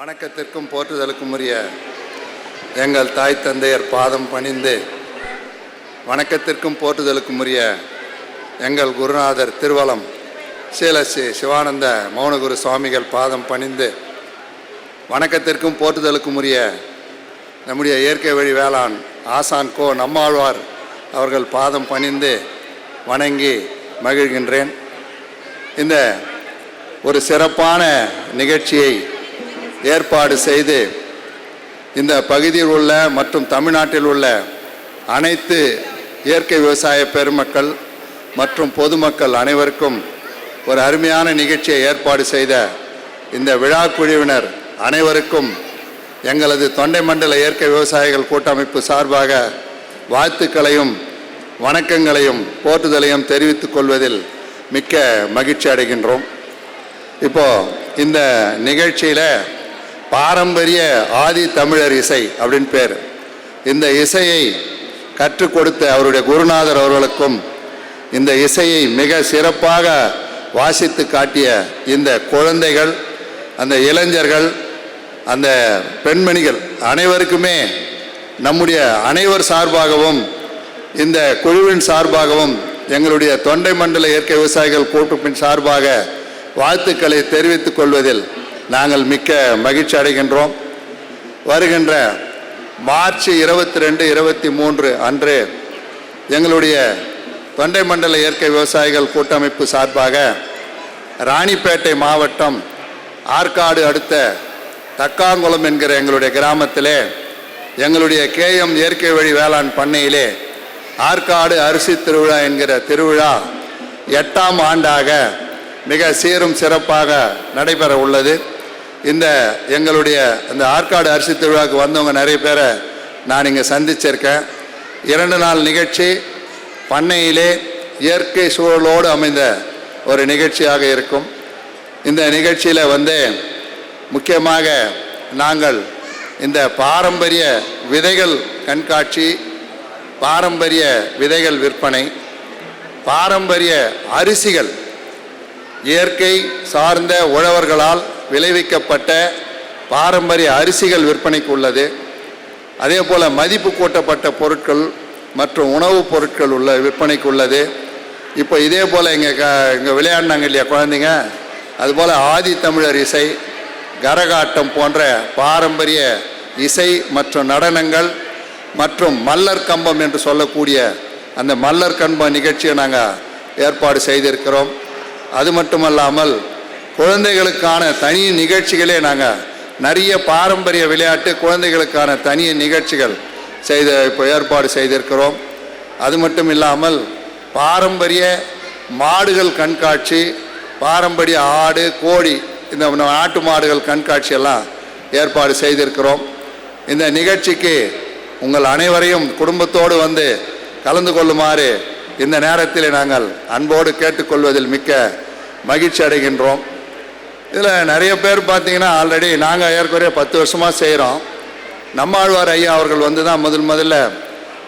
வணக்கத்திற்கும் போற்றுதலுக்கும் உரிய எங்கள் தாய் தந்தையர் பாதம் பணிந்து வணக்கத்திற்கும் போற்றுதலுக்கும் உரிய எங்கள் குருநாதர் திருவலம் சீலசி சிவானந்த மௌனகுரு சுவாமிகள் பாதம் பணிந்து வணக்கத்திற்கும் போற்றுதலுக்கும் உரிய நம்முடைய இயற்கை வழி வேளாண் ஆசான் கோ நம்மாழ்வார் அவர்கள் பாதம் பணிந்து வணங்கி மகிழ்கின்றேன். இந்த ஒரு சிறப்பான நிகழ்ச்சியை ஏற்பாடு செய்து இந்த பகுதியில் உள்ள மற்றும் தமிழ்நாட்டில் உள்ள அனைத்து இயற்கை விவசாய பெருமக்கள் மற்றும் பொதுமக்கள் அனைவருக்கும் ஒரு அருமையான நிகழ்ச்சியை ஏற்பாடு செய்த இந்த விழா குழுவினர் அனைவருக்கும் எங்களது தொண்டை மண்டல இயற்கை விவசாயிகள் கூட்டமைப்பு சார்பாக வாழ்த்துக்களையும் வணக்கங்களையும் போற்றுதலையும் தெரிவித்துக் கொள்வதில் மிக்க மகிழ்ச்சி அடைகின்றோம். இப்போ இந்த நிகழ்ச்சியில் பாரம்பரிய ஆதி தமிழர் இசை அப்படின்னு பேர். இந்த இசையை கற்றுக் கொடுத்த அவருடைய குருநாதர் அவர்களுக்கும் இந்த இசையை மிக சிறப்பாக வாசித்து காட்டிய இந்த குழந்தைகள் அந்த இளைஞர்கள் அந்த பெண்மணிகள் அனைவருக்குமே நம்முடைய அனைவர் சார்பாகவும் இந்த குழுவின் சார்பாகவும் எங்களுடைய தொண்டை மண்டல இயற்கை விவசாயிகள் கூட்டமைப்பின் சார்பாக வாழ்த்துக்களை தெரிவித்துக் கொள்வதில் நாங்கள் மிக்க மகிழ்ச்சி அடைகின்றோம். வருகின்ற மார்ச் இருபத்தி ரெண்டு இருபத்தி மூன்று அன்று எங்களுடைய தொண்டை மண்டல இயற்கை விவசாயிகள் கூட்டமைப்பு சார்பாக ராணிப்பேட்டை மாவட்டம் ஆற்காடு அடுத்த தக்காங்குளம் என்கிற எங்களுடைய கிராமத்திலே எங்களுடைய கேஎம் இயற்கை வழி வேளாண் பண்ணையிலே ஆற்காடு அரிசி திருவிழா என்கிற திருவிழா எட்டாம் ஆண்டாக மிக சீரும் சிறப்பாக நடைபெற உள்ளது. இந்த எங்களுடைய இந்த ஆற்காடு அரிசி திருவிழாவுக்கு வந்தவங்க நிறைய பேரை நான் இங்கே சந்திச்சிருக்கேன். இரண்டு நாள் நிகழ்ச்சி பண்ணையிலே இயற்கை சூழலோடு அமைந்த ஒரு நிகழ்ச்சியாக இருக்கும். இந்த நிகழ்ச்சியில் வந்து முக்கியமாக நாங்கள் இந்த பாரம்பரிய விதைகள் கண்காட்சி பாரம்பரிய விதைகள் விற்பனை பாரம்பரிய அரிசிகள் இயற்கை சார்ந்த உழவர்களால் விளைவிக்கப்பட்ட பாரம்பரிய அரிசிகள் விற்பனைக்கு உள்ளது. அதே போல் மதிப்பு கூட்டப்பட்ட பொருட்கள் மற்றும் உணவுப் பொருட்கள் உள்ள விற்பனைக்கு உள்ளது. இப்போ இதே போல் இங்கே க இங்கே விளையாடினாங்க இல்லையா குழந்தைங்க? அதுபோல் ஆதி தமிழர் இசை கரகாட்டம் போன்ற பாரம்பரிய இசை மற்றும் நடனங்கள் மற்றும் மல்லர் கம்பம் என்று சொல்லக்கூடிய அந்த மல்லர் கம்பம் நிகழ்ச்சியை நாங்கள் ஏற்பாடு செய்திருக்கிறோம். அது மட்டுமல்லாமல் குழந்தைகளுக்கான தனி நிகழ்ச்சிகளே நாங்கள் நிறைய பாரம்பரிய விளையாட்டு குழந்தைகளுக்கான தனி நிகழ்ச்சிகள் செய்த இப்போ ஏற்பாடு செய்திருக்கிறோம். அது மட்டும் இல்லாமல் பாரம்பரிய மாடுகள் கண்காட்சி பாரம்பரிய ஆடு கோழி இந்த நாட்டு மாடுகள் கண்காட்சி எல்லாம் ஏற்பாடு செய்திருக்கிறோம். இந்த நிகழ்ச்சிக்கு உங்கள் அனைவரையும் குடும்பத்தோடு வந்து கலந்து கொள்ளுமாறு இந்த நேரத்தில் நாங்கள் அன்போடு கேட்டுக்கொள்வதில் மிக்க மகிழ்ச்சி அடைகின்றோம். இதில் நிறைய பேர் பார்த்தீங்கன்னா ஆல்ரெடி நாங்கள் ஏற்கனவே பத்து வருஷமாக செய்கிறோம் நம்மாழ்வார் ஐயா அவர்கள் வந்து தான் முதல் முதல்ல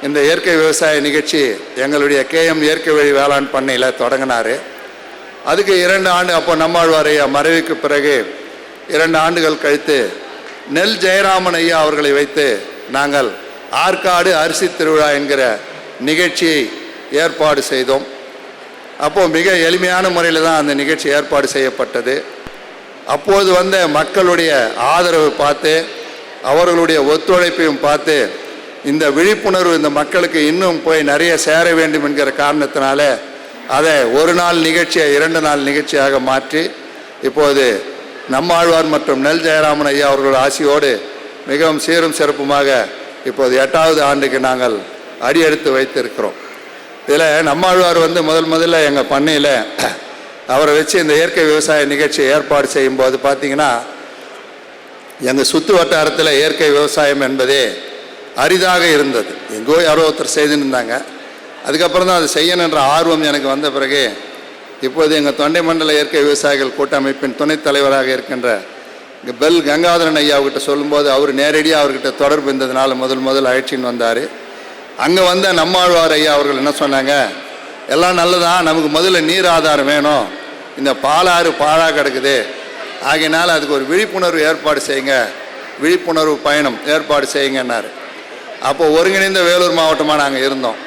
இந்த இயற்கை விவசாய நிகழ்ச்சி எங்களுடைய கேஎம் இயற்கை வழி வேளாண் பண்ணையில் தொடங்கினார். அதுக்கு இரண்டு ஆண்டு அப்போ நம்மாழ்வார் ஐயா மறைவுக்கு பிறகு இரண்டு ஆண்டுகள் கழித்து நெல் ஜெயராமன் ஐயா அவர்களை வைத்து நாங்கள் ஆற்காடு அரிசி திருவிழா என்கிற நிகழ்ச்சியை ஏற்பாடு செய்தோம். அப்போது மிக எளிமையான முறையில் தான் அந்த நிகழ்ச்சி ஏற்பாடு செய்யப்பட்டது. அப்போது வந்த மக்களுடைய ஆதரவு பார்த்து அவர்களுடைய ஒத்துழைப்பையும் பார்த்து இந்த விழிப்புணர்வு இந்த மக்களுக்கு இன்னும் போய் நிறைய சேர வேண்டும் என்கிற காரணத்தினால அதை ஒரு நாள் நிகழ்ச்சியை இரண்டு நாள் நிகழ்ச்சியாக மாற்றி இப்போது நம்மாழ்வார் மற்றும் நெல் ஜெயராமன் ஐயா அவர்கள் ஆசியோடு மிகவும் சீரும் சிறப்புமாக இப்போது எட்டாவது ஆண்டுக்கு நாங்கள் அடியெடுத்து வைத்திருக்கிறோம். இதில் நம்மாழ்வார் வந்து முதல் முதல்ல எங்கள் பண்ணையில் அவரை வச்சு இந்த இயற்கை விவசாய நிகழ்ச்சியை ஏற்பாடு செய்யும்போது பார்த்தீங்கன்னா எங்கள் சுற்று வட்டாரத்தில் இயற்கை விவசாயம் என்பதே அரிதாக இருந்தது. எங்கோ யாரோ ஒருத்தர் செய்துன்னு இருந்தாங்க அதுக்கப்புறம் தான் அது செய்யணுன்ற ஆர்வம் எனக்கு வந்த பிறகு இப்போது எங்கள் தொண்டை மண்டல இயற்கை விவசாயிகள் கூட்டமைப்பின் துணைத் தலைவராக இருக்கின்ற இங்கே பெல் கங்காதரன் ஐயா அவர்கிட்ட சொல்லும்போது அவர் நேரடியாக அவர்கிட்ட தொடர்பு இருந்ததுனால முதல் முதல் அழைச்சின்னு வந்தார். அங்கே வந்த நம்மாழ்வார் ஐயா அவர்கள் என்ன சொன்னாங்க? எல்லாம் நல்லதா? நமக்கு முதல்ல நீர் ஆதாரம் வேணும். இந்த பாலாறு பாழாக கிடக்குது. ஆகையினால் அதுக்கு ஒரு விழிப்புணர்வு ஏற்பாடு செய்யுங்க. விழிப்புணர்வு பயணம் ஏற்பாடு செய்யுங்கன்னாரு. அப்போ ஒருங்கிணைந்த வேலூர் மாவட்டமாக நாங்கள் இருந்தோம்.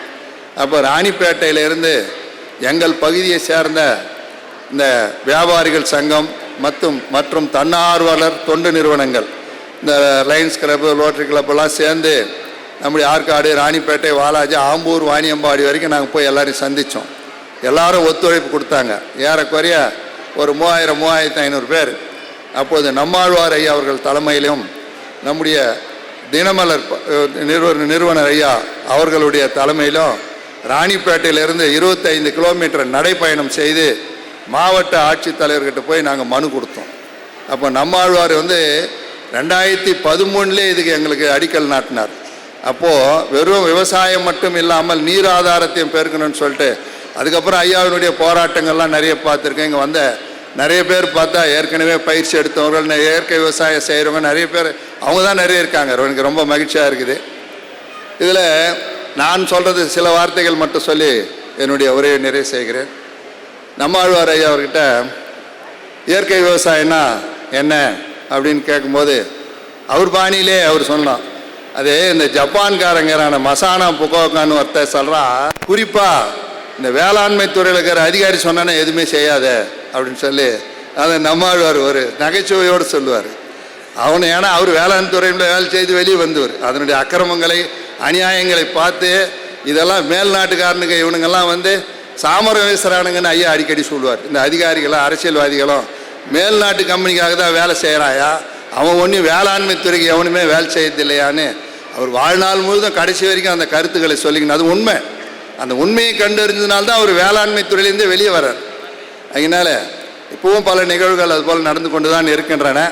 அப்போ ராணிப்பேட்டையிலிருந்து எங்கள் பகுதியை சேர்ந்த இந்த வியாபாரிகள் சங்கம் மற்றும் மற்றும் தன்னார்வலர் தொண்டு நிறுவனங்கள் இந்த லைன்ஸ் கிளப்பு ரோட்டரி கிளப்பெல்லாம் சேர்ந்து நம்முடைய ஆற்காடு ராணிப்பேட்டை வாலாஜி ஆம்பூர் வாணியம்பாடி வரைக்கும் நாங்கள் போய் எல்லோரையும் சந்தித்தோம் எல்லாரும் ஒத்துழைப்பு கொடுத்தாங்க. ஏறக்குறைய ஒரு மூவாயிரம் மூவாயிரத்து ஐநூறு பேர். அப்போது நம்மாழ்வார் ஐயா அவர்கள் தலைமையிலும் நம்முடைய தினமலர் நிறுவன நிறுவனர் ஐயா அவர்களுடைய தலைமையிலும் ராணிப்பேட்டையிலிருந்து இருபத்தைந்து கிலோமீட்டர் நடைப்பயணம் செய்து மாவட்ட ஆட்சித்தலைவர்கிட்ட போய் நாங்கள் மனு கொடுத்தோம். அப்போ நம்மாழ்வார் வந்து ரெண்டாயிரத்தி பதிமூணுலேயே இதுக்கு எங்களுக்கு அடிக்கல் நாட்டினார். அப்போது வெறும் விவசாயம் மட்டும் இல்லாமல் நீர் ஆதாரத்தையும் பெருக்கணும்னு சொல்லிட்டு அதுக்கப்புறம் ஐயாவினுடைய போராட்டங்கள்லாம் நிறைய பார்த்துருக்கேன். இங்கே வந்த நிறைய பேர் பார்த்தா ஏற்கனவே பயிற்சி எடுத்தவர்கள் இயற்கை விவசாயம் செய்கிறவங்க நிறைய பேர் அவங்க தான் நிறைய இருக்காங்க. எனக்கு ரொம்ப மகிழ்ச்சியாக இருக்குது. இதில் நான் சொல்கிறது சில வார்த்தைகள் மட்டும் சொல்லி என்னுடைய உரையை நிறைவு செய்கிறேன். நம்ம ஆழ்வார் ஐயா அவர்கிட்ட இயற்கை விவசாயம்னா என்ன அப்படின்னு கேட்கும்போது அவர் பாணியிலே அவர் சொன்னான் அது இந்த ஜப்பான்காரங்கிறான மசானா புகோக்கான்னு ஒருத்தர் சொல்கிறா குறிப்பாக இந்த வேளாண்மை துறையில் இருக்கிற அதிகாரி சொன்னானே எதுவுமே செய்யாத அப்படின்னு சொல்லி அதை நம்மாழ்வார் ஒரு நகைச்சுவையோடு சொல்லுவார். அவனு ஏன்னா அவர் வேளாண் துறையில் வேலை செய்து வெளியே வந்தவர். அதனுடைய அக்கிரமங்களை அநியாயங்களை பார்த்து இதெல்லாம் மேல்நாட்டுக்காரனுங்க இவனுங்கெல்லாம் வந்து சாமரம் வீசுறானுங்கன்னு ஐயா அடிக்கடி சொல்லுவார். இந்த அதிகாரிகளும் அரசியல்வாதிகளும் மேல்நாட்டு கம்பெனிக்காக தான் வேலை செய்கிறாயா அவன் ஒன்றும் வேளாண்மை துறைக்கு எவனுமே வேலை செய்யறதில்லையான்னு அவர் வாழ்நாள் முழுதும் கடைசி வரைக்கும் அந்த கருத்துக்களை சொல்லிக்கணும் அது உண்மை. அந்த உண்மையை கண்டறிஞ்சதுனால்தான் அவர் வேளாண்மை துறையிலேருந்து வெளியே வர்றார். அதனால இப்பவும் பல நிகழ்வுகள் அதுபோல் நடந்து கொண்டு தான் இருக்கின்றன.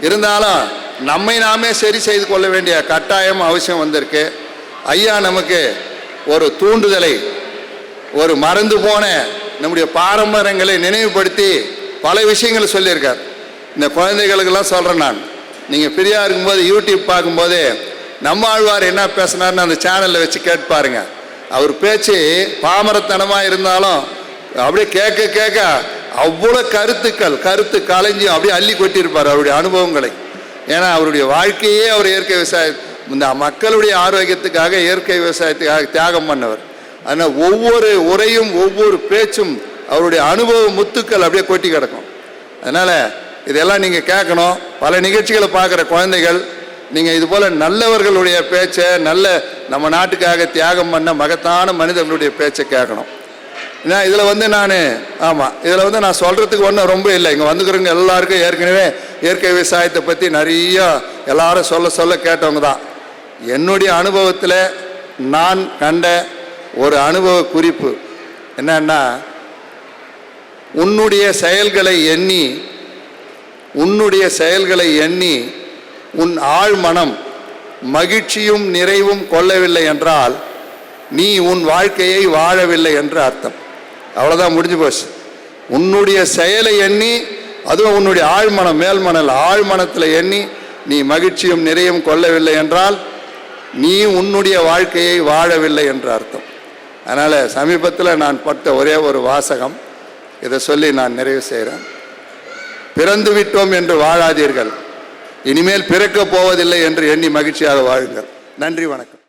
இருந்தாலும் நம்மை நாமே சரி செய்து கொள்ள வேண்டிய கட்டாயம் அவசியம் வந்திருக்கு. ஐயா நமக்கு ஒரு தூண்டுதலை ஒரு மறந்து போன நம்முடைய பாரம்பரியங்களை நினைவுபடுத்தி பல விஷயங்களை சொல்லியிருக்கார். இந்த குழந்தைகளுக்கெல்லாம் சொல்கிறேன் நான். நீங்கள் ஃப்ரீயாக இருக்கும்போது யூடியூப் பார்க்கும்போது நம்ம ஆழ்வார் என்ன பேசினார்னு அந்த சேனலில் வச்சு கேட்பாருங்க அவர் பேச்சு பாமரத்தனமாக இருந்தாலும் அப்படியே கேட்க கேட்க அவ்வளோ கருத்துக்கள் கருத்து கலைஞ்சி அப்படியே அள்ளி கொட்டியிருப்பார் அவருடைய அனுபவங்களை. ஏன்னா அவருடைய வாழ்க்கையே அவர் இயற்கை விவசாய இந்த மக்களுடைய ஆரோக்கியத்துக்காக இயற்கை விவசாயத்துக்காக தியாகம் பண்ணவர். ஆனால் ஒவ்வொரு உரையும் ஒவ்வொரு பேச்சும் அவருடைய அனுபவ முத்துக்கள் அப்படியே கொட்டி கிடக்கும். அதனால் இதெல்லாம் நீங்கள் கேட்கணும். பல நிகழ்ச்சிகளை பார்க்குற குழந்தைகள் நீங்கள் இது போல் நல்லவர்களுடைய பேச்சை நல்ல நம்ம நாட்டுக்காக தியாகம் பண்ண மகத்தான மனிதர்களுடைய பேச்சை கேட்கணும். ஏன்னா இதில் வந்து நான் ஆமாம் இதில் வந்து நான் சொல்கிறதுக்கு ஒன்றும் ரொம்ப இல்லை. இங்கே வந்துக்கிறவங்க எல்லாருக்கும் ஏற்கனவே இயற்கை விவசாயத்தை பற்றி நிறைய எல்லாரும் சொல்ல சொல்ல கேட்டவங்க தான். என்னுடைய அனுபவத்தில் நான் கண்ட ஒரு அனுபவ குறிப்பு என்னன்னா உன்னுடைய செயல்களை எண்ணி உன்னுடைய செயல்களை எண்ணி உன் ஆழ்மனம் மகிழ்ச்சியும் நிறைவும் கொள்ளவில்லை என்றால் நீ உன் வாழ்க்கையை வாழவில்லை என்று அர்த்தம். அவ்வளோதான் முடிஞ்சு போச்சு. உன்னுடைய செயலை எண்ணி அதுவும் உன்னுடைய ஆழ்மனம் மேல்மணல் ஆழ்மனத்தில் எண்ணி நீ மகிழ்ச்சியும் நிறையும் கொள்ளவில்லை என்றால் நீ உன்னுடைய வாழ்க்கையை வாழவில்லை என்று அர்த்தம். அதனால் சமீபத்தில் நான் பட்ட ஒரே ஒரு வாசகம். இதை சொல்லி நான் நிறைவு செய்கிறேன் பிறந்து விட்டோம் என்று வாழாதீர்கள். இனிமேல் பிறக்கப் போவதில்லை என்று எண்ணி மகிழ்ச்சியாக வாழுங்கள். நன்றி வணக்கம்.